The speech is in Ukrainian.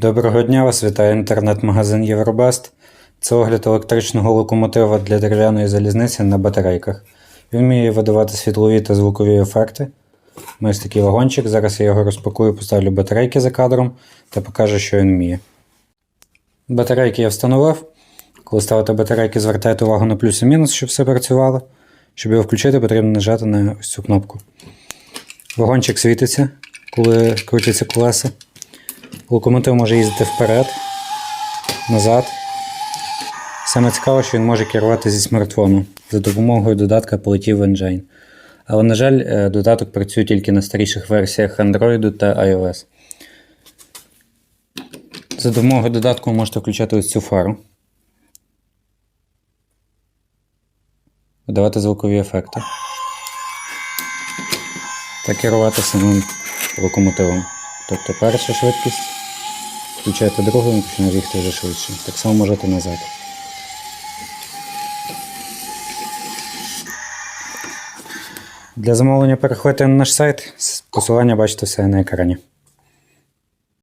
Доброго дня, вас вітає інтернет-магазин Євробест. Це огляд електричного локомотива для дерев'яної залізниці на батарейках. Він вміє видавати світлові та звукові ефекти. Ми ось такий вагончик. Зараз я його розпакую, поставлю батарейки за кадром та покажу, що він вміє. Батарейки я встановив. Коли ставите батарейки, звертайте увагу на плюс і мінус, щоб все працювало. Щоб його включити, потрібно нажати на ось цю кнопку. Вагончик світиться, коли крутяться колеса. Локомотив може їздити вперед, назад. Саме цікаве, що він може керувати зі смартфону за допомогою додатка полетів Engine. Але, на жаль, е, додаток працює тільки на старіших версіях Android та iOS. За допомогою додатку ви можете включати ось цю фару. Видавати звукові ефекти. Та керувати самим локомотивом. Тобто перша швидкість, включаєте другу, він починає бігти вже швидше. Так само можете назад. Для замовлення переходьте на наш сайт. Посилання бачите все на екрані.